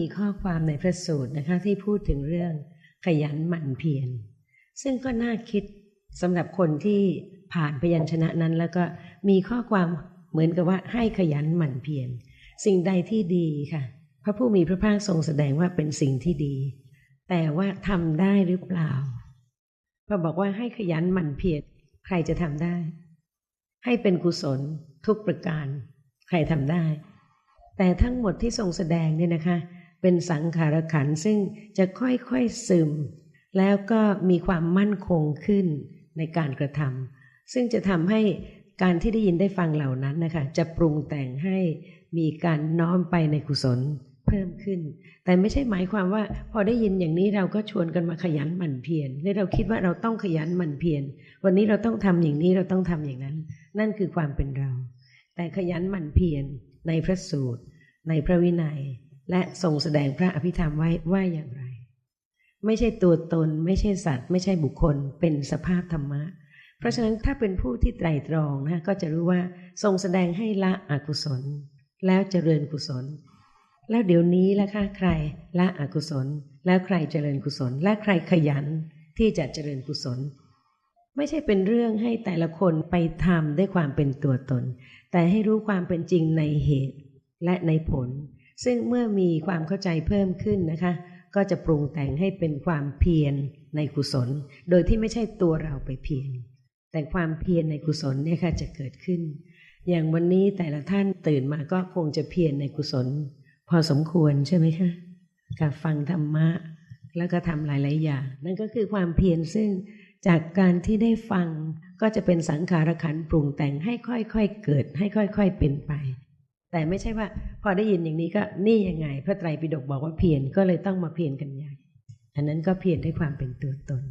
มีข้อความในพระสูตรนะคะที่พูดถึงเรื่องขยันหมั่นเพียรซึ่งก็น่าคิดสำหรับคนที่ผ่านพยัญชนะนั้นแล้วก็มีข้อความเหมือนกับว่าให้ขยันหมั่นเพียรสิ่งใดที่ดีค่ะ พระผู้มีพระภาคทรงแสดงว่าเป็นสิ่งที่ดี แต่ว่าทำได้หรือเปล่าพอบอกว่าให้ขยันหมั่นเพียรใครจะทำได้ ให้เป็นกุศลทุกประการ ใครทำได้ แต่ทั้งหมดที่ทรงแสดงเนี่ยนะคะ เป็นสังขารขันซึ่งจะค่อยๆซึม แล้วก็มีความมั่นคงขึ้นในการกระทำซึ่งจะทำให้การที่ได้ยินได้ฟังเหล่านั้นนะคะจะปรุงแต่งให้มีการน้อมไปในกุศลเพิ่มขึ้น แต่ไม่ใช่หมายความว่า พอได้ยินอย่างนี้เราก็ชวนกันมาขยันหมั่นเพียรและเราคิดว่าเราต้องขยันหมั่นเพียรวันนี้เราต้องทำอย่างนี้เราต้องทำอย่างนั้น นั่นคือความเป็นเรา แต่ขยันหมั่นเพียรในพระสูตร ในพระวินัย และทรงแสดงพระอภิธรรมไว้ว่าอย่างไร ไม่ใช่ตัวตน ไม่ใช่สัตว์ ไม่ใช่บุคคล เป็นสภาพธรรมะ เพราะฉะนั้นถ้าเป็นผู้ที่ไตรตรองนะก็จะรู้ว่าทรงแสดงให้ละอกุศล แล้วเจริญกุศล แล้วเดี๋ยวนี้ละค่ะใครละอกุศล แล้วใครเจริญกุศล และใครขยันที่จะเจริญกุศล ไม่ใช่เป็นเรื่องให้แต่ละคนไปทำด้วยความเป็นตัวตน แต่ให้รู้ความเป็นจริงในเหตุและในผล ซึ่งเมื่อมีความเข้าใจเพิ่มขึ้นนะคะ ก็จะปรุงแต่งให้เป็นความเพียรในกุศล โดยที่ไม่ใช่ตัวเราไปเพียรแต่ความเพียรในกุศลเนี่ยค่ะจะเกิดขึ้น อย่างวันนี้แต่ละท่านตื่นมาก็คงจะเพียรในกุศล พอสมควรใช่ไหมคะกับฟังธรรมะแล้วก็ทำหลาย ๆ อย่าง นั่นก็คือความเพียรซึ่งจากการที่ได้ฟังก็จะเป็นสังขารขันปรุงแต่งให้ค่อย ๆ เกิดให้ค่อย ๆ เป็นไป แต่ไม่ใช่ว่า พอได้ยินอย่างนี้ก็นี่ยังไง พระไตรปิฎกบอกว่าเพียรก็เลยต้องมาเพียรกันใหญ่อันนั้นก็เพียรด้วยความเป็นตัวตน